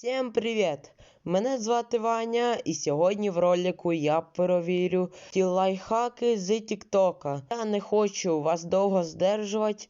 Всім привіт! Мене звати Ваня, і сьогодні в ролику я перевірю ті лайфхаки з Тіктока. Я не хочу вас довго здержувати.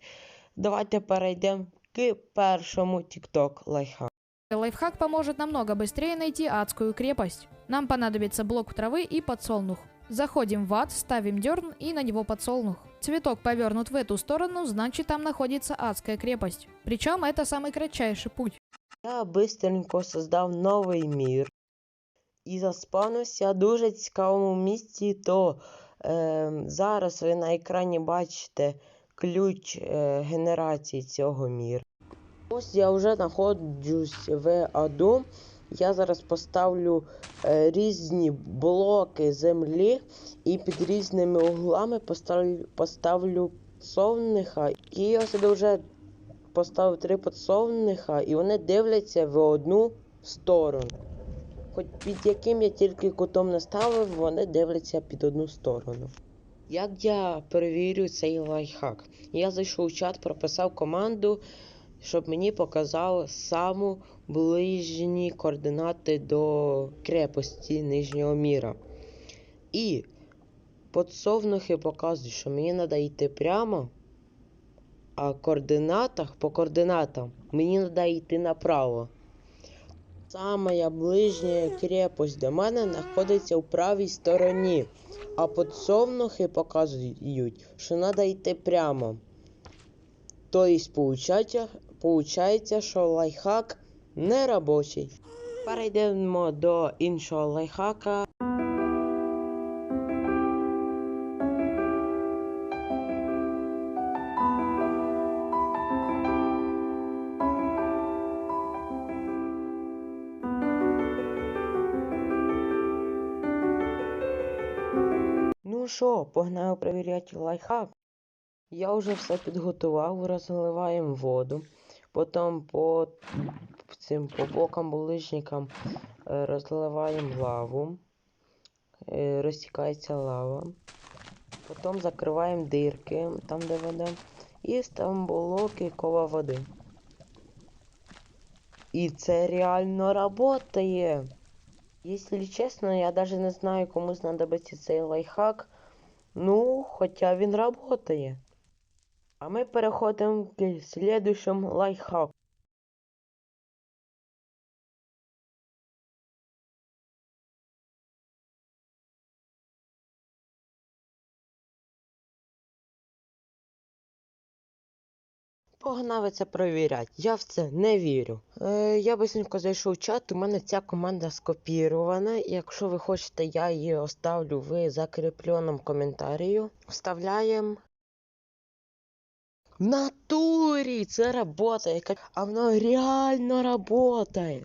Давайте перейдемо к першому Тікток лайфхаку. Лайфхак поможет намного быстрее найти адскую крепость. Нам понадобится блок травы и подсолнух. Заходим в ад, ставим дерн и на него подсолнух. Цветок повернут в эту сторону, значит там находится адская крепость. Причем это самый кратчайший путь. Я бистренько создав новий мір і заспавнився в дуже цікавому місці. То е, зараз ви на екрані бачите ключ е, генерації цього міру. Ось я вже знаходжусь в аду. Я зараз поставлю е, різні блоки землі і під різними углами поставлю, поставлю совниха. І я собі вже поставив три подсовниха, і вони дивляться в одну сторону. Хоч під яким я тільки кутом не ставив, вони дивляться під одну сторону. Як я перевірю цей лайфхак? Я зайшов у чат, прописав команду, щоб мені показав саму ближні координати до крепості нижнього міра. І подсовнухи показують, що мені треба йти прямо. Координатах по координатам мені треба йти направо. Самая ближня крепость до мене знаходиться у правій стороні, а подсовнухи показують, що треба йти прямо. Тобто, получається, що лайфхак не робочий. Перейдемо до іншого лайфхака. Ну що, погнали перевіряти лайфхак. Я вже все підготував, розливаємо воду. Потім по цим по бокам булижникам е, розливаємо лаву. Е, Розтікається лава. Потім закриваємо дирки, там де вода. І ставимо блоки кола води. І це реально работає. Если честно, я даже не знаю, кому знадобиться цей лайфхак. Ну, хоча він работає. А ми переходимо к следующему лайфхаку. Погнали це перевіряти. Я в це не вірю. Е, я бисенько зайшов в чат, у мене ця команда скопірована. Якщо ви хочете, я її оставлю в закріпленому коментарі. Вставляємо. В натурі це работає, а воно реально работає.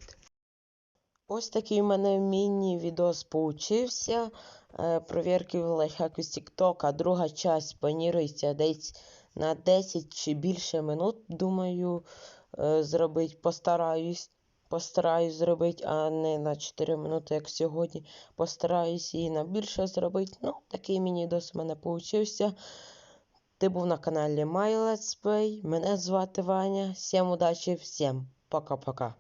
Ось такий у мене міні-відос получився. Е, провірки в лайфхаку з TikTok, друга часть планується десь на 10 чи більше минут, думаю, е, зробити. Постараюсь. Постараюсь зробити, а не на 4 минути, як сьогодні. Постараюсь її на більше зробити. Ну, такий міні-дос у мене получився. Ти був на каналі My. Мене звати Ваня. Всім удачі, всім пока-пока.